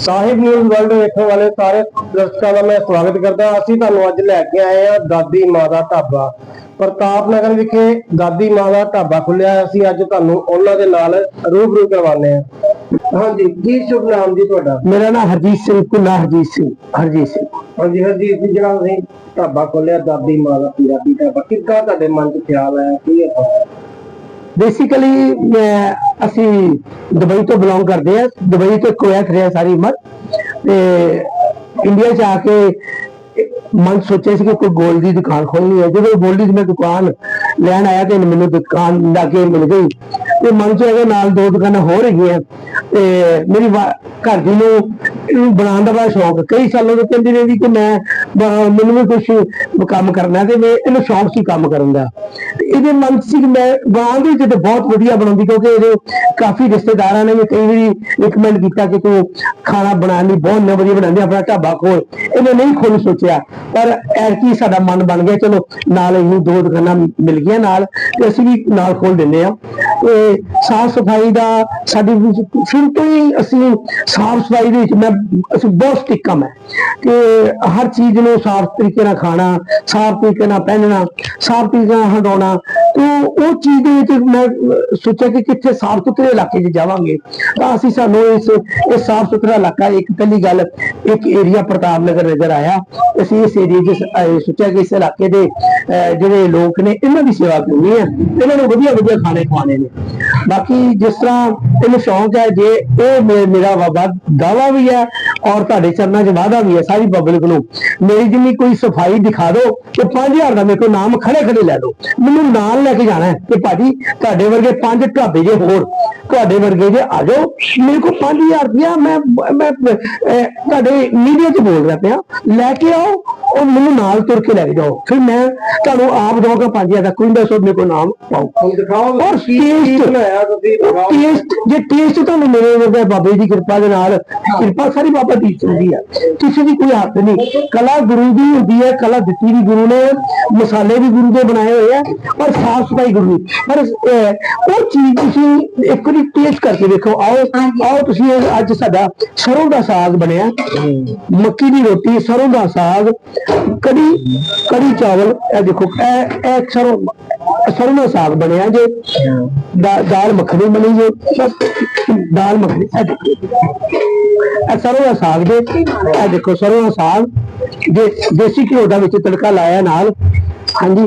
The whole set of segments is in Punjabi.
ਸਾਹਿਬ ਨਿਊਜ਼ ਵਰਲਡ ਵੇਖਣ ਵਾਲੇ ਸਾਰੇ ਦਰਸ਼ਕਾਂ ਦਾ ਮੈਂ ਸਵਾਗਤ ਕਰਦਾ। ਅਸੀਂ ਤੁਹਾਨੂੰ ਅੱਜ ਲੈ ਕੇ ਆਏ ਆ ਦਾਦੀ ਮਾਂ ਦਾ ਢਾਬਾ। ਪ੍ਰਤਾਪ ਨਗਰ ਵਿਖੇ ਦਾਦੀ ਮਾਂ ਦਾ ਢਾਬਾ ਖੁੱਲਿਆ ਅਸੀਂ ਅੱਜ ਤੁਹਾਨੂੰ ਉਹਨਾਂ ਦੇ ਨਾਲ ਰੂਬਰੂ ਕਰਵਾਉਂਦੇ ਆ ਹਾਂਜੀ ਕੀ ਸ਼ੁਭ ਨਾਮ ਜੀ ਤੁਹਾਡਾ? ਮੇਰਾ ਨਾਮ ਹਰਜੀਤ ਸਿੰਘ ਕੁੱਲਾ ਹਰਜੀਤ ਸਿੰਘ ਹਰਜੀਤ ਸਿੰਘ। ਹਾਂਜੀ ਹਰਜੀਤ ਜੀ ਜਿਹੜਾ ਤੁਸੀਂ ਢਾਬਾ ਖੋਲਿਆ ਦਾਦੀ ਮਾਂ ਦਾ ਪੰਜਾਬੀ ਢਾਬਾ ਕਿੱਦਾਂ ਤੁਹਾਡੇ ਮਨ 'ਚ ਖਿਆਲ ਆਇਆ? ਕੀ ਹੈ ਬੇਸਿਕਲੀ ਮੈਂ, ਅਸੀਂ ਦੁਬਈ ਤੋਂ ਬਿਲੋਂਗ ਕਰਦੇ ਆ ਦੁਬਈ ਤੋਂ ਕੁਵੈਤ ਰਿਹਾ ਸਾਰੀ ਉਮਰ। ਤੇ ਇੰਡੀਆ ਚ ਆ ਕੇ ਮਨ ਸੋਚਿਆ ਸੀ ਕਿ ਕੋਈ ਗੋਲਡ ਦੀ ਦੁਕਾਨ ਖੋਲਣੀ ਹੈ ਜਦੋਂ ਗੋਲਡ ਦੀ ਮੈਂ ਦੁਕਾਨ ਲੈਣ ਆਇਆ ਤੇ ਮੈਨੂੰ ਦੁਕਾਨ ਲਾ ਕੇ ਮਿਲ ਗਈ। ਤੇ ਮਨ ਚ ਹੈਗਾ ਨਾਲ ਦੋ ਦੁਕਾਨਾਂ ਹੋਰ ਹੈਗੀਆਂ। ਤੇ ਮੇਰੀ ਵਾ- ਘਰ ਦੀ ਨੂੰ ਇਹਨੂੰ ਬਣਾਉਣ ਦਾ ਬੜਾ ਸ਼ੌਕ। ਕਈ ਸਾਲਾਂ ਤੋਂ ਕਹਿੰਦੀ ਰਹੀ ਕਿ ਮੈਂ ਮੈਨੂੰ ਵੀ ਕੁਝ ਕੰਮ ਕਰਨਾ ਤੇ ਮੈਂ ਇਹਨੂੰ ਸ਼ੌਕ ਸੀ ਕੰਮ ਕਰਨ ਦਾ। ਇਹਦੇ ਮਨ ਸੀ ਕਿ ਮੈਂ ਬਣਾਉਣ ਦੇ ਵਿੱਚ ਬਹੁਤ ਵਧੀਆ ਬਣਾਉਂਦੀ ਕਿਉਂਕਿ ਇਹਦੇ ਕਾਫੀ ਰਿਸ਼ਤੇਦਾਰਾਂ ਨੇ ਵੀ ਕਈ ਵਾਰੀ ਰਿਕਮੈਂਡ ਕੀਤਾ ਕਿ ਤੂੰ ਖਾਣਾ ਬਣਾਉਣ ਲਈ ਬਹੁਤ ਨਾ ਵਧੀਆ ਬਣਾਉਂਦੀ, ਆਪਣਾ ਢਾਬਾ ਖੋਲ। ਇਹਨੇ ਨਹੀਂ ਖੋਲ ਸੋਚਿਆ। ਪਰ ਐਰਕੀ ਸਾਡਾ ਮਨ ਬਣ ਗਿਆ, ਚਲੋ ਨਾਲ ਇਹਨੂੰ ਦੋ ਦੁਕਾਨਾਂ ਮਿਲ ਗਈ ਗਈਆਂ ਨਾਲ ਤੇ ਅਸੀਂ ਵੀ ਨਾਲ ਖੋਲ ਦਿੰਦੇ ਆ ਤੇ ਸਾਫ਼ ਸਫ਼ਾਈ ਦਾ ਸਾਡੀ ਸ਼ੁਰੂ ਤੋਂ ਹੀ ਅਸੀਂ ਸਾਫ਼ ਸਫ਼ਾਈ ਦੇ ਵਿੱਚ ਮੈਂ, ਅਸੀਂ ਬਹੁਤ ਸਟਿਕ ਕੰਮ ਹੈ ਕਿ ਹਰ ਚੀਜ਼ ਨੂੰ ਸਾਫ਼ ਤਰੀਕੇ ਨਾਲ ਖਾਣਾ, ਸਾਫ਼ ਤਰੀਕੇ ਨਾਲ ਪਹਿਨਣਾ, ਸਾਫ਼ ਤਰੀਕੇ ਨਾਲ ਹਟਾਉਣਾ ਤੇ ਉਹ ਚੀਜ਼ ਦੇ ਵਿੱਚ ਮੈਂ ਸੋਚਿਆ ਕਿ ਕਿੱਥੇ ਸਾਫ਼ ਸੁਥਰੇ ਇਲਾਕੇ 'ਚ ਜਾਵਾਂਗੇ। ਤਾਂ ਅਸੀਂ ਸਾਨੂੰ ਇਸ ਇਹ ਸਾਫ਼ ਸੁਥਰਾ ਇਲਾਕਾ, ਇੱਕ ਪਹਿਲੀ ਗੱਲ, ਇੱਕ ਏਰੀਆ ਪ੍ਰਤਾਪ ਨਗਰ ਨਜ਼ਰ ਆਇਆ। ਅਸੀਂ ਇਸ ਏਰੀਏ 'ਚ ਸੋਚਿਆ ਕਿ ਇਸ ਇਲਾਕੇ ਦੇ ਜਿਹੜੇ ਲੋਕ ਨੇ, ਇਹਨਾਂ ਦੀ ਸੇਵਾ ਕਰਨੀ ਹੈ। ਇਹਨਾਂ ਨੂੰ ਵਧੀਆ ਵਧੀਆ ਖਾਣੇ ਖਵਾਣੇ ਨੇ। ਬਾਕੀ ਜਿਸ ਤਰ੍ਹਾਂ ਇਹਨੂੰ ਸ਼ੌਂਕ ਹੈ ਜੇ ਇਹ ਮੇਰਾ ਵਾਦਾ ਦਾਵਾ ਵੀ ਹੈ ਔਰ ਤੁਹਾਡੇ ਚਰਨਾਂ 'ਚ ਵਾਦਾ ਵੀ ਹੈ ਸਾਰੀ ਪਬਲਿਕ ਨੂੰ ਮੇਰੀ ਜਿੰਨੀ ਕੋਈ ਸਫ਼ਾਈ ਦਿਖਾ ਦਿਓ ਤੇ 5000 ਦਾ ਮੇਰੇ ਕੋਲ ਨਾਮ ਖੜੇ ਖੜੇ ਲੈ ਦਿਓ। ਮੈਨੂੰ ਨਾਲ ਲੈ ਕੇ ਜਾਣਾ ਹੈ ਕਿ ਭਾਜੀ ਤੁਹਾਡੇ ਵਰਗੇ ਪੰਜ ਢਾਬੇ ਜੇ ਹੋਰ ਤੁਹਾਡੇ ਵਰਗੇ ਜੇ ਆ ਜਾਓ। ਮੇਰੇ ਕੋਲ 5000 ਰੁਪਇਆ ਮੈਂ ਮੈਂ ਤੁਹਾਡੇ ਮੀਡੀਆ 'ਚ ਬੋਲ ਰਿਹਾ ਪਿਆ। ਲੈ ਕੇ ਆਓ ਔਰ ਮੈਨੂੰ ਨਾਲ ਤੁਰ ਕੇ ਲੈ ਕੇ ਜਾਓ। ਫਿਰ ਮੈਂ ਤੁਹਾਨੂੰ ਆਪ ਦਵਾਂਗਾ 5000 ਦਾ ਕੋਈ ਦੱਸੋ ਮੇਰੇ ਕੋਲ ਨਾਮ ਪਾਓ। ਔਰ taste- ਬਣਾਇਆ ਤੁਸੀਂ ਦਿਖਾਓ ਟੇਸਟ ਜੇ ਟੇਸਟ ਤੁਹਾਨੂੰ ਮੇਰੇ ਵਰਗੇ ਬਾਬੇ ਦੀ ਕਿਰਪਾ ਦੇ ਨਾਲ ਕਿਰਪਾ ਸਾਰੀ ਬਾਬਾ ਦੀ ਹੁੰਦੀ ਹੈ ਕਿਸੇ ਦੀ ਕੋਈ ਹੱਥ ਨਹੀਂ। ਕਲਾ ਗੁਰੂ ਦੀ ਹੁੰਦੀ ਹੈ ਕਲਾ ਦਿੱਤੀ ਵੀ ਗੁਰੂ ਨੇ ਮਸਾਲੇ ਵੀ ਗੁਰੂ ਦੇ ਬਣਾਏ ਹੋਏ ਆ ਪਰ ਸਾਫ਼ ਸਫ਼ਾਈ ਗੁਰੂ ਦੀ। ਪਰ ਉਹ ਚੀਜ਼ ਤੁਸੀਂ ਇੱਕ ਵਾਰੀ ਟੇਸਟ ਕਰਕੇ ਦੇਖੋ ਆਓ ਆਓ ਤੁਸੀਂ ਅੱਜ ਸਾਡਾ ਸਰੋਂ ਦਾ ਸਾਗ ਬਣਿਆ। ਮੱਕੀ ਦੀ ਰੋਟੀ ਸਰੋਂ ਦਾ ਸਾਗ ਕੜੀ ਕੜੀ ਚਾਵਲ। ਇਹ ਦੇਖੋ ਇਹ ਇਹ ਸਰੋਂ ਸਰੋਂ ਦਾ ਸਾਗ ਬਣਿਆ ਜੇ। ਦਾ- ਦਾਲ ਮੱਖਣੀ ਬਣੀ ਜੇ। ਦਾਲ ਮੱਖਣੀ ਇਹ ਸਰੋਂ ਦਾ ਸਾਗ ਜੇ। ਇਹ ਦੇਖੋ ਸਰੋਂ ਦਾ ਸਾਗ। ਜੇ ਦੇਸੀ ਘਿਓ ਦਾ ਵਿੱਚ ਤੜਕਾ ਲਾਇਆ ਨਾਲ। ਹਾਂਜੀ।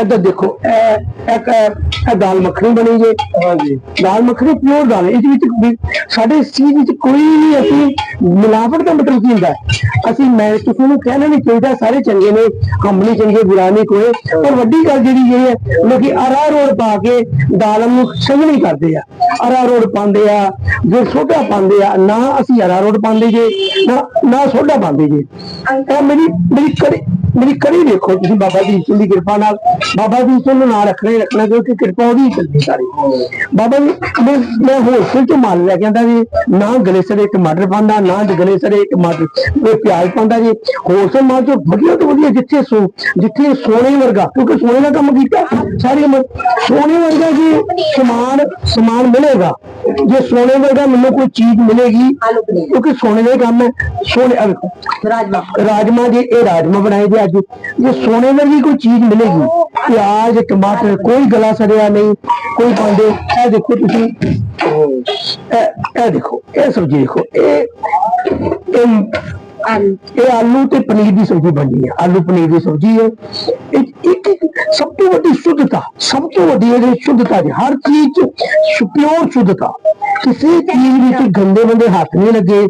ਇੱਧਰ ਦੇਖੋ ਇਹ ਇੱਕ ਇਹ ਦਾਲ ਮੱਖਣੀ ਬਣੀ ਜੇ। ਹਾਂਜੀ। ਦਾਲ ਮੱਖਣੀ ਪਿਓਰ ਦਾਲ। ਇਹਦੇ ਵਿੱਚ ਸਾਡੇ ਇਸ ਚੀਜ਼ ਵਿੱਚ ਕੋਈ ਵੀ ਅਸੀਂ ਮਿਲਾਵਟ ਦਾ ਮਤਲਬ ਕੀ ਹੁੰਦਾ? ਅਸੀਂ ਮੈਂ ਕਿਸੇ ਨੂੰ ਕਹਿਣਾ ਨਹੀਂ ਚਾਹੀਦਾ, ਸਾਰੇ ਚੰਗੇ ਨੇ ਹਮ ਨਹੀਂ ਚੰਗੇ, ਬੁਰਾ ਨਹੀਂ ਕੋਈ, ਪਰ ਵੱਡੀ ਗੱਲ ਜਿਹੜੀ ਇਹ ਹੈ ਲੋਕੀ ਅਰਾ ਰੋਡ ਪਾ ਕੇ ਦਾਲਮ ਨੂੰ ਸੰਘਣੀ ਕਰਦੇ ਆ। ਅਰਾ ਰੋਡ ਪਾਉਂਦੇ ਆ, ਜੇ ਸੋਡਾ ਪਾਉਂਦੇ ਆ, ਨਾ ਅਸੀਂ ਅਰਾ ਰੋਡ ਪਾਉਂਦੇ ਜੇ, ਨਾ ਨਾ ਸੋਡਾ ਪਾਉਂਦੇ ਜੇ। ਤਾਂ ਮੇਰੀ ਮੇਰੀ ਕੜੀ ਮੇਰੀ ਕੜੀ ਦੇਖੋ ਤੁਸੀਂ ਬਾਬਾ ਜੀ ਦੀ ਕਿਰਪਾ ਨਾਲ। ਬਾਬਾ ਜੀ ਨੂੰ ਨਾਂ ਰੱਖਣਾ ਹੀ ਰੱਖਣਾ, ਕਿਉਂਕਿ ਕਿਰਪਾ ਉਹਦੀ ਚੱਲਦੀ ਸਾਰੀ। ਬਾਬਾ ਜੀ ਮੈਂ ਮੈਂ ਹੋਲਸੇਲ ਤੋਂ ਮਾਲ ਲੈ ਕੇ ਆਂਦਾ ਜੀ ਨਾ ਗਲੇਸਰੇ ਟਮਾਟਰ ਪਾਉਂਦਾ ਨਾ ਗਲੇਸਰੇ ਟਮਾਟਰ ਕੋਈ ਪਿਆਜ਼ ਪਾਉਂਦਾ ਜੀ ਹੋਲਸੇਲ ਮਾਲ ਤੋਂ ਵਧੀਆ ਤੋਂ ਵਧੀਆ ਜਿੱਥੇ ਸੋ ਜਿੱਥੇ ਸੋਨੇ ਵਰਗਾ ਕਿਉਂਕਿ ਸੋਨੇ ਦਾ ਕੰਮ ਕੀਤਾ ਸਾਰੀ ਉਮਰ ਸੋਨੇ ਵਰਗਾ ਜੀ ਸਮਾਨ ਸਮਾਨ ਮਿਲੇਗਾ ਜੇ ਸੋਨੇ ਵਰਗਾ ਮੈਨੂੰ ਕੋਈ ਚੀਜ਼ ਮਿਲੇਗੀ ਕਿਉਂਕਿ ਸੋਨੇ ਦਾ ਹੀ ਕੰਮ ਹੈ ਸੋਨੇ ਆਹ ਵੇਖੋ ਰਾਜਮਾ ਰਾਜਮਾ ਜੀ ਇਹ ਰਾਜਮਾ ਬਣਾਏ ਜੀ ਅੱਜ ਜੇ ਸੋਨੇ ਵਰਗੀ ਕੋਈ ਚੀਜ਼ ਮਿਲੇਗੀ ਪਿਆਜ਼ ਟਮਾਟਰ ਕੋਈ ਗਲਾ ਸੜਿਆ ਨਹੀਂ ਕੋਈ ਪਾਉਂਦੇ ਇਹ ਦੇਖੋ ਤੁਸੀਂ ਇਹ ਇਹ ਦੇਖੋ ਇਹ ਸਬਜ਼ੀ ਦੇਖੋ ਇਹ ਇਹ ਇਹ ਆਲੂ ਤੇ ਪਨੀਰ ਦੀ ਸਬਜ਼ੀ ਬਣੀ ਹੈ ਆਲੂ ਪਨੀਰ ਦੀ ਸਬਜ਼ੀ ਹੈ। ਇਹ ਇੱਕ ਸਭ ਤੋਂ ਵੱਡੀ ਸ਼ੁੱਧਤਾ, ਸਭ ਤੋਂ ਵੱਡੀ ਇਹਦੀ ਸ਼ੁੱਧਤਾ ਜੀ। ਹਰ ਚੀਜ਼ ਪਿਓਰ ਸ਼ੁੱਧਤਾ। ਕਿਸੇ ਚੀਜ਼ ਵਿੱਚ ਗੰਦੇ ਬੰਦੇ ਹੱਥ ਨਹੀਂ ਲੱਗੇ।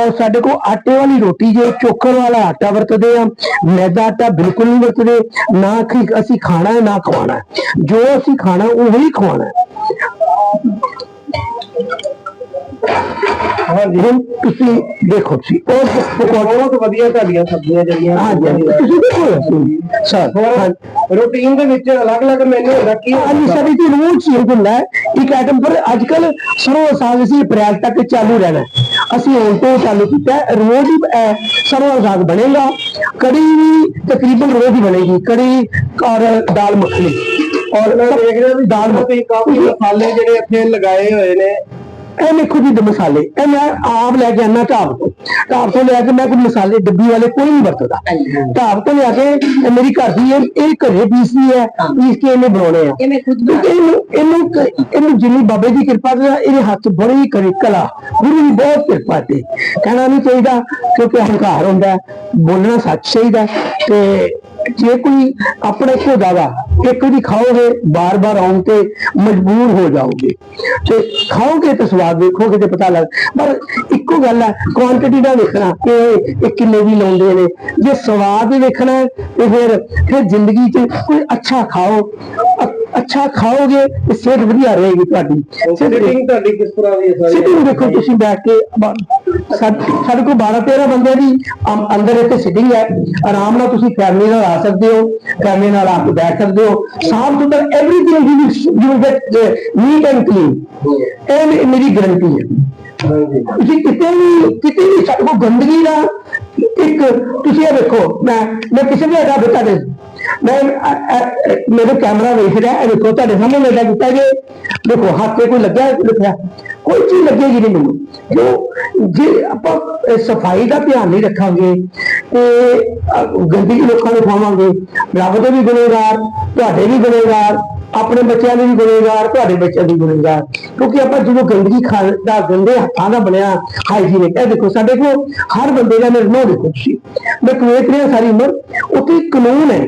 ਔਰ ਸਾਡੇ ਕੋਲ ਆਟੇ ਵਾਲੀ ਰੋਟੀ ਜੇ, ਚੋਕਰ ਵਾਲਾ ਆਟਾ ਵਰਤਦੇ ਆ, ਮੈਦਾ ਆਟਾ ਬਿਲਕੁਲ ਨਹੀਂ ਵਰਤਦੇ। ਨਾ ਅਸੀਂ ਖਾਣਾ ਹੈ, ਨਾ ਖਵਾਣਾ ਜੋ ਅਸੀਂ ਖਾਣਾ ਉਹੀ ਖਵਾਣਾ ਹੈ। ਹਾਂਜੀ ਹੁਣ ਤੁਸੀਂ ਦੇਖੋ ਤੁਸੀਂ। ਉਹ ਬਹੁਤ ਵਧੀਆ ਤੁਹਾਡੀਆਂ ਸਬਜ਼ੀਆਂ ਜਿਹੜੀਆਂ ਹਾਂਜੀ ਤੁਸੀਂ ਦੇਖੋ ਸਰ ਰੂਟੀਨ ਦੇ ਵਿੱਚ ਅਲੱਗ-ਅਲੱਗ ਮੈਨੂ ਹੁੰਦਾ ਕੀ ਹਾਂਜੀ ਸਾਡੀ ਤੇ ਰੋਜ਼ ਚੇਂਜ ਹੁੰਦਾ ਇੱਕ ਆਈਟਮ ਪਰ ਅੱਜ ਕੱਲ ਸਰੋਂ ਸਾਗ ਅਸੀਂ ਅਪ੍ਰੈਲ ਤੱਕ ਚਾਲੂ ਰਹਿਣਾ। ਅਸੀਂ ਹੁਣ ਤੋਂ ਚਾਲੂ ਕੀਤਾ। ਰੋਜ਼ ਹੀ ਸਰੋਂ ਸਾਗ ਬਣੇਗਾ। ਕੜੀ ਵੀ ਤਕਰੀਬਨ ਰੋਜ਼ ਹੀ ਬਣੇਗੀ ਕੜੀ ਔਰ ਦਾਲ ਮੱਖਣੀ। ਔਰ ਮੈਂ ਦੇਖ ਰਿਹਾ ਵੀ ਦਾਲ ਤੁਸੀਂ ਕਾਫੀ ਮਸਾਲੇ ਜਿਹੜੇ ਇੱਥੇ ਲਗਾਏ ਹੋਏ ਨੇ ਇਹ ਦੇਖੋ ਜੀ ਦੇ ਮਸਾਲੇ ਇਹ ਮੈਂ ਆਪ ਲੈ ਕੇ ਆਣਾ ਢਾਬ ਤੋਂ। ਢਾਬ ਤੋਂ ਲੈ ਕੇ ਮੈਂ ਕੋਈ ਮਸਾਲੇ ਡੱਬੀ ਵਾਲੇ ਕੋਈ ਨਹੀਂ ਵਰਤਦਾ। ਢਾਬ ਤੋਂ ਲਿਆ ਕੇ ਇਹ ਮੇਰੀ ਘਰ ਦੀ ਇਹ ਇਹ ਘਰੇ ਪੀਸਦੀ ਹੈ ਪੀਸ ਕੇ ਇਹਨੇ ਬਣਾਉਣੇ ਆ। ਇਹਨੂੰ ਇਹਨੂੰ ਇਹਨੂੰ ਜਿੰਨੀ ਬਾਬੇ ਦੀ ਕਿਰਪਾ ਤੇ ਇਹਦੇ ਹੱਥ ਬੜੀ ਕਰੀ ਕਲਾ। ਗੁਰੂ ਦੀ ਬਹੁਤ ਕਿਰਪਾ ਤੇ। ਕਹਿਣਾ ਨਹੀਂ ਚਾਹੀਦਾ ਕਿਉਂਕਿ ਹੰਕਾਰ ਹੁੰਦਾ ਬੋਲਣਾ ਸੱਚ ਚਾਹੀਦਾ। ਤੇ ਜੇ ਕੋਈ ਆਪਣੇ ਕੋ ਜ਼ਿਆਦਾ ਇੱਕ ਦੀ ਖਾਓਗੇ ਬਾਰ-ਬਾਰ ਆਉਣ ਤੇ ਮਜਬੂਰ ਹੋ ਜਾਓਗੇ। ਤੇ ਖਾਓਗੇ ਤੇ ਸਵਾਦ ਦੇਖੋਗੇ ਤੇ ਪਤਾ ਲੱਗ ਪਰ ਇੱਕੋ ਗੱਲ ਹੈ ਕੁਆਂਟੀਟੀ ਦਾ ਦੇਖਣਾ ਕਿ ਇਹ ਕਿੰਨੇ ਦੀ ਲਾਉਂਦੇ ਨੇ। ਜੇ ਸਵਾਦ ਹੀ ਦੇਖਣਾ ਤੇ ਫਿਰ ਫਿਰ ਜ਼ਿੰਦਗੀ 'ਚ ਕੋਈ ਅੱਛਾ ਖਾਓ। ਅੱਛਾ ਖਾਓਗੇ ਤੇ ਸਿਹਤ ਵਧੀਆ ਰਹੇਗੀ ਤੁਹਾਡੀ। ਸਿਟਿੰਗ ਤੁਹਾਡੀ ਕਿਸ ਤਰ੍ਹਾਂ ਦੀ ਹੈ ਸਾਰੀ? ਸਿਟਿੰਗ ਦੇਖੋ ਤੁਸੀਂ ਬੈਠ ਕੇ ਸਾਡੇ ਕੋਲ 12 13 ਬੰਦੇ ਦੀ ਅੰਦਰ ਇੱਥੇ ਸਿਟਿੰਗ ਹੈ। ਆਰਾਮ ਨਾਲ ਤੁਸੀਂ ਫੈਮਿਲੀ ਨਾਲ ਆ ਸਕਦੇ ਹੋ ਫੈਮਿਲੀ ਨਾਲ ਆ ਕੇ ਬੈਠ ਸਕਦੇ ਹੋ। ਸਾਫ਼ ਸੁਥਰਾ everything you you get neat and clean ਇਹ ਮੇਰੀ ਗਾਰੰਟੀ ਹੈ। ਤੁਸੀਂ ਕਿਤੇ ਵੀ ਕਿਤੇ ਵੀ ਸਾਡੇ ਕੋਲ ਗੰਦਗੀ ਦਾ ਇੱਕ ਤੁਸੀਂ ਇਹ ਵੇਖੋ ਮੈਂ ਮੈਂ ਕਿਸੇ ਵੀ ਅਦਾ ਬਤਾ ਦੇ ਮੈਂ ਮੇਰੇ ਕੈਮਰਾ ਵੇਖ ਰਿਹਾ ਇਹ ਵੇਖੋ ਤੁਹਾਡੇ ਸਾਹਮਣੇ ਮੇਰਾ ਕੀਤਾ ਜੇ। ਦੇਖੋ ਹੱਥ ਤੇ ਕੋਈ ਲੱਗਿਆ ਲਿਖਿਆ ਕੋਈ ਚੀਜ਼ ਲੱਗੇਗੀ ਨਹੀਂ ਮੈਨੂੰ। ਕਿਉਂ ਜੇ ਆਪਾਂ ਸਫ਼ਾਈ ਦਾ ਧਿਆਨ ਨਹੀਂ ਰੱਖਾਂਗੇ ਤੇ ਅ, ਗੰਦਗੀ ਲੋਕਾਂ ਨੂੰ ਖਵਾਵਾਂਗੇ ਰੱਬ ਦੇ ਵੀ ਗੁਨੇਗਾਰ ਤੁਹਾਡੇ ਵੀ ਗੁਨੇਗਾਰ ਆਪਣੇ ਬੱਚਿਆਂ ਦੇ ਵੀ ਗੁਨਾਹਗਾਰ ਤੁਹਾਡੇ ਬੱਚਿਆਂ ਦੇ ਗੁਨਾਹਗਾਰ ਕਿਉਂਕਿ ਆਪਾਂ ਜਦੋਂ ਗੰਦਗੀ ਖਾਂਦਾ ਗੰਦੇ ਹੱਥਾਂ ਦਾ ਬਣਿਆ ਹਾਈਜੀਨਿਕ ਹੈ ਦੇਖੋ, ਸਾਡੇ ਕੋਲ ਹਰ ਬੰਦੇ ਦਾ ਨਿਰਮੋਹ ਦੇਖੋ ਤੁਸੀਂ ਮੈਂ ਕੁਵੇਤ ਰਿਹਾ ਸਾਰੀ ਉਮਰ, ਉੱਥੇ ਕਾਨੂੰਨ ਹੈ।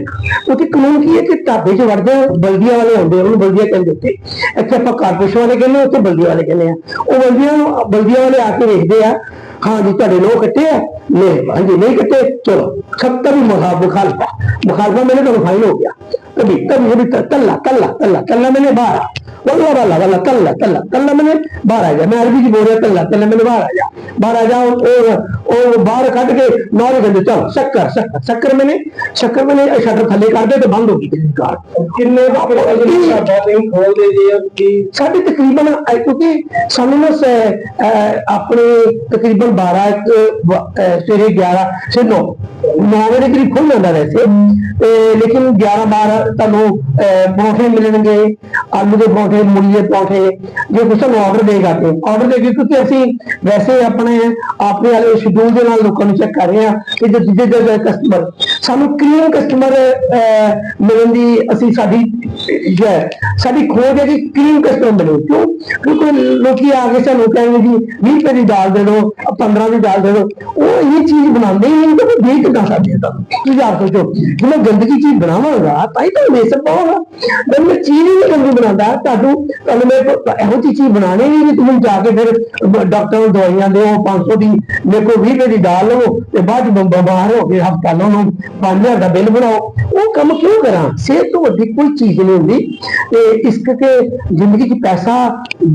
ਉੱਥੇ ਕਾਨੂੰਨ ਕੀ ਹੈ ਕਿ ਢਾਬੇ 'ਚ ਵੜਦੇ ਬਲਦੀਆਂ ਵਾਲੇ ਹੁੰਦੇ ਉਹਨੂੰ ਬਲਦੀਆਂ ਕਹਿੰਦੇ ਉੱਥੇ। ਇੱਥੇ ਆਪਾਂ ਕਾਰਪੋਰੇਸ਼ਨ ਵਾਲੇ ਕਹਿੰਦੇ ਉੱਥੇ ਬਲਦੀਆਂ ਵਾਲੇ ਕਹਿੰਦੇ ਆ। ਉਹ ਬਲਦੀਆਂ ਨੂੰ, ਬਲਦੀਆਂ ਵਾਲੇ ਆ ਕੇ ਵੇਖਦੇ ਆ, ਹਾਂ ਜੀ, ਤੁਹਾਡੇ ਲੋਕ ਕੱਟੇ ਆ ਨਹੀਂ ਹਾਂਜੀ ਨਹੀਂ ਕੱਟੇ, ਚਲੋ ਖੱਤਰ ਹੀ ਮੁਖਾਲਫਾ ਮੁਖਾਲਫਾ ਮੈਨੇ ਤੁਹਾਨੂੰ ਫਾਈਨ ਹੋ ਗਿਆ। कभी कभी कभी कल्ला कल्ला कल्ला कल्ला मैंने बाहर वल्ला वल्ला वल्ला कल्ला कल्ला कल्ला मैंने बाहर आ हज़ार मैं अरबी की बोल रहा कल्ला कल्ला मैंने बाहर आ बारह बाहर आ जाओ और और बाहर काट के नौ घंटे चलो शक्कर शक्कर शक्कर मैंने शक्कर मैंने शटर तो थले कर दे तो बंद होगी। क्रेडिट कार्ड कितने साढ़े तकरीबन क्योंकि सामने ना अपने तकरीबन बारह सवेरे ग्यारह से नौ। नौ बजे करीब खुल जाता वैसे। लेकिन ग्यारह बारह ਤੁਹਾਨੂੰ ਅਹ, ਪਰੌਂਠੇ ਮਿਲਣਗੇ ਆਲੂ ਦੇ ਪਰੌਂਠੇ ਮੂਲੀ ਦੇ ਪਰੌਂਠੇ ਜੇ ਕੁਛ ਤੁਹਾਨੂੰ ਆਰਡਰ ਦੇਗਾ ਤੇ ਆਰਡਰ ਦੇ ਕੇ ਕਿਉਂਕਿ ਅਸੀਂ ਵੈਸੇ ਆਪਣੇ ਆਪਣੇ ਵਾਲੇ ਸ਼ਡਿਊਲ ਦੇ ਨਾਲ ਲੋਕਾਂ ਨੂੰ ਚੈੱਕ ਕਰ ਰਹੇ ਹਾਂ ਕਿ ਜੇ ਦੂਜੇ ਦੇ ਕਸਟਮਰ ਸਾਨੂੰ ਕਲੀਨ ਕਸਟਮਰ ਮਿਲਣ ਦੀ ਅਸੀਂ ਸਾਡੀ ਸਾਡੀ ਖੋਜ ਹੈ ਕਿ ਕਲੀਨ ਕਸਟਮਰ ਮਿਲੇ ਕਿਉਂ? ਕਿਉਂਕਿ ਲੋਕੀ ਆ ਕੇ ਸਾਨੂੰ ਕਹਿੰਦੇ ਜੀ 20 ਰੁਪਏ ਦੀ ਦਾਲ ਦੇ ਦਿਓ 15 ਦੀ ਦਾਲ ਦੇ ਦਿਓ। ਉਹ ਇਹ ਚੀਜ਼ ਬਣਾਉਂਦੇ ਹੀ ਨਹੀਂ ਤਾਂ ਦੇ ਕਿੱਦਾਂ ਸਕਦੇ ਤਾਂ ਤੁਸੀਂ ਆਪ ਸੋਚੋ, ਜੇ ਮੈਂ ਗੰਦਗੀ ਚੀਜ਼ ਬਣਾਵਾਂਗਾ, ਤਾਂ ਹੀ ਤਾਂ ਮੇਸਰ ਪਾਵਾਂਗਾ ਜੇ ਮੈਂ ਚੀਜ਼ ਹੀ ਨਹੀਂ ਗੰਦੀ ਬਣਾਉਂਦਾ, ਤੁਹਾਨੂੰ ਤੁਹਾਨੂੰ ਮੈਂ ਇਹੋ ਜਿਹੀ ਚੀਜ਼ ਬਣਾਣੀ ਨਹੀਂ ਵੀ ਤੁਸੀਂ ਜਾ ਕੇ ਫਿਰ ਡਾਕਟਰ ਨੂੰ ਦਵਾਈਆਂ ਦਿਓ 500 ਦੀ, ਮੇਰੇ ਕੋਲ 20 ਰੁਪਏ ਦੀ ਦਾਲ ਲਵੋ, ਤੇ ਬਾਅਦ ਚ ਬਿਮਾਰ ਹੋ ਕੇ ਹਸਪਤਾਲਾਂ ਨੂੰ 5000 ਦਾ ਬਿੱਲ ਬਣਾਓ ਉਹ ਕੰਮ ਕਿਉਂ ਕਰਾਂ ਸਿਹਤ ਤੋਂ ਵੱਡੀ ਕੋਈ ਚੀਜ਼ ਨਹੀਂ ਹੁੰਦੀ ਤੇ ਇਸ ਕਰਕੇ ਜ਼ਿੰਦਗੀ 'ਚ ਪੈਸਾ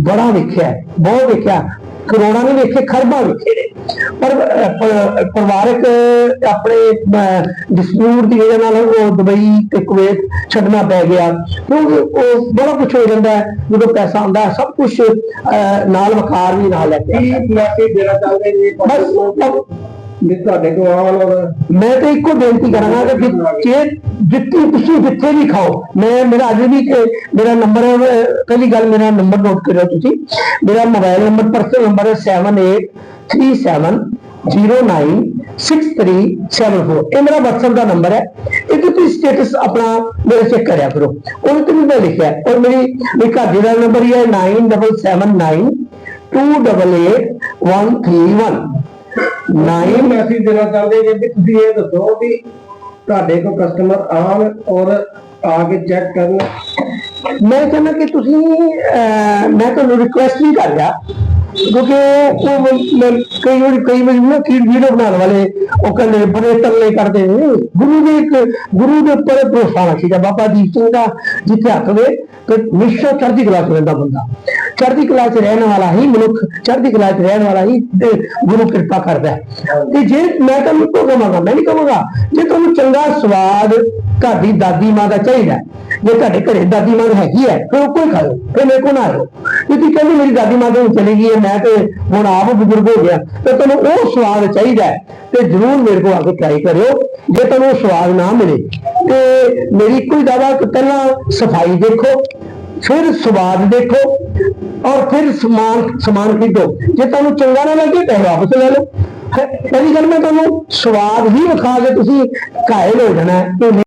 ਬੜਾ ਵੇਖਿਆ ਬਹੁਤ ਵੇਖਿਆ ਕਰੋੜਾਂ ਨੇ ਵੇਖੇ ਖਰਬਾਂ ਵੇਖੇ ਨੇ ਪਰ ਪਰਿਵਾਰਕ ਆਪਣੇ ਡਿਸਪਿਊਟ ਦੀ ਵਜ੍ਹਾ ਨਾਲ ਉਹ ਦੁਬਈ ਤੇ ਕੁਵੈਤ ਛੱਡਣਾ ਪੈ ਗਿਆ ਕਿਉਂਕਿ ਉਹ ਬੜਾ ਕੁਝ ਹੋ ਜਾਂਦਾ ਹੈ ਜਦੋਂ ਪੈਸਾ ਆਉਂਦਾ ਹੈ, ਸਭ ਕੁਝ ਨਾਲ ਵਕਾਰ ਵੀ ਨਾਲ ਲੈ ਕੇ ਆਉਂਦਾ ਹੈ। ਬਸ ਵੀ ਤੁਹਾਡੇ ਕੋਲ ਆਉਣ ਵਾਲਾ ਮੈਂ ਤਾਂ ਇੱਕੋ ਬੇਨਤੀ ਕਰਾਂਗਾ ਕਿ ਜਿ- ਜੇ ਜਿੱਥੇ ਤੁਸੀਂ ਜਿੱਥੇ ਵੀ ਖਾਓ ਮੈਂ ਮੇਰਾ ਅੱਜ ਵੀ ਮੇਰਾ ਨੰਬਰ ਪਹਿਲੀ ਗੱਲ ਮੇਰਾ ਨੰਬਰ ਨੋਟ ਕਰਿਓ ਤੁਸੀਂ। ਮੇਰਾ ਮੋਬਾਈਲ ਨੰਬਰ ਪਰਸਨਲ ਨੰਬਰ ਹੈ 7837096374 ਇਹ ਮੇਰਾ WhatsApp ਦਾ ਨੰਬਰ ਹੈ। ਇਹ ਤੁਸੀਂ ਸਟੇਟਸ ਆਪਣਾ ਮੇਰੇ ਚੈੱਕ ਕਰਿਆ ਕਰੋ। ਉਹਦੇ ਤੇ ਵੀ ਮੈਂ ਲਿਖਿਆ। ਹੈ। ਔਰ ਮੇਰੀ ਮੇਰੀ ਘਰ ਦੀ ਦਾ ਨੰਬਰ ਹੀ ਹੈ 9779 288131 ਨਹੀਂ ਮੈਸੇਜ ਦੇਣਾ ਚਾਹੁੰਦੇ ਜੀ ਵੀ ਤੁਸੀਂ ਇਹ ਦੱਸੋ ਵੀ ਤੁਹਾਡੇ ਕੋਲ ਕਸਟਮਰ ਆਉਣ ਔਰ ਆ ਕੇ ਚੈੱਕ ਕਰਨ। ਮੈਂ ਕਹਿੰਦਾ ਕਿ ਤੁਸੀਂ ਮੈਂ ਤੁਹਾਨੂੰ ਰਿਕੁਐਸਟ ਨਹੀਂ ਕਰ ਰਿਹਾ, ਕਿਉਂਕਿ ਉਹ ਕਈ ਵਾਰੀ ਕਈ ਵਾਰੀ ਨਾ ਕੀ ਵੀਡੀਓ ਬਣਾਉਣ ਵਾਲੇ ਉਹ ਕਹਿੰਦੇ ਬੜੇ ਤਰਲੇ ਕਰਦੇ ਨੇ। ਗੁਰੂ ਦੇ ਇੱਕ, ਗੁਰੂ ਦੇ ਉੱਪਰ ਭਰੋਸਾ ਰੱਖੀਦਾ ਬਾਬਾ ਦੀਪ ਸਿੰਘ ਦਾ, ਜਿੱਥੇ ਹੱਥ ਦੇ ਤੇ ਨਿਸ਼ਚੈ ਚੜ੍ਹਦੀ ਕਲਾ ਚ ਰਹਿੰਦਾ ਬੰਦਾ। ਚੜ੍ਹਦੀ ਕਲਾ ਚ ਰਹਿਣ ਵਾਲਾ ਹੀ ਮਨੁੱਖ, ਚੜ੍ਹਦੀ ਕਲਾ ਚ ਰਹਿਣ ਵਾਲਾ ਹੀ ਗੁਰੂ ਕਿਰਪਾ ਕਰਦਾ ਹੈ। ਤੇ ਜੇ ਮੈਂ ਤੁਹਾਨੂੰ ਕੋ ਕਹਾਂਗਾ, ਮੈਂ ਨਹੀਂ ਕਹਾਂਗਾ, ਜੇ ਤੁਹਾਨੂੰ ਚੰਗਾ ਸਵਾਦ ਤੁਹਾਡੀ ਦਾਦੀ ਮਾਂ ਦਾ ਚਾਹੀਦਾ ਜੇ ਤੁਹਾਡੇ ਘਰੇ ਦਾਦੀ ਮਾਂ ਹੈਗੀ ਹੈ, ਫਿਰ ਉਹ ਕੋਈ ਖਾਓ ਫਿਰ ਮੇਰੇ ਕੋਲ ਨਾ ਆਇਓ ਜੇ ਤੁਸੀਂ ਕਹਿੰਦੇ ਮੇਰੀ ਦਾਦੀ ਮਾਂ ਤੇ ਚਲੀ ਗਈ ਹੈ, ਮੈਂ ਤੇ ਹੁਣ ਆਪ ਬਜ਼ੁਰਗ ਹੋ ਗਿਆ, ਤੇ ਤੁਹਾਨੂੰ ਉਹ ਸਵਾਦ ਚਾਹੀਦਾ ਤੇ ਜਰੂਰ ਮੇਰੇ ਕੋਲ ਆ ਕੇ ਟਰਾਈ ਕਰਿਓ, ਜੇ ਤੁਹਾਨੂੰ ਉਹ ਸਵਾਦ ਨਾ ਮਿਲੇ, ਤੇ ਮੇਰੀ ਕੋਈ ਦਾਵਾ ਕਿ ਪਹਿਲਾਂ ਸਫ਼ਾਈ ਦੇਖੋ ਫਿਰ ਸਵਾਦ ਦੇਖੋ ਔਰ ਫਿਰ ਸਮਾਨ ਸਮਾਨ ਖਰੀਦੋ। ਜੇ ਤੁਹਾਨੂੰ ਚੰਗਾ ਨਾ ਲੱਗੇ ਤਾਂ ਵਾਪਸ ਲੈ ਲਓ। ਪਹਿਲੀ ਗੱਲ ਮੈਂ ਤੁਹਾਨੂੰ ਸਵਾਦ ਹੀ ਵਿਖਾ ਕੇ ਤੁਸੀਂ ਘਾਇਲ ਹੋ ਜਾਣਾ ਇਹ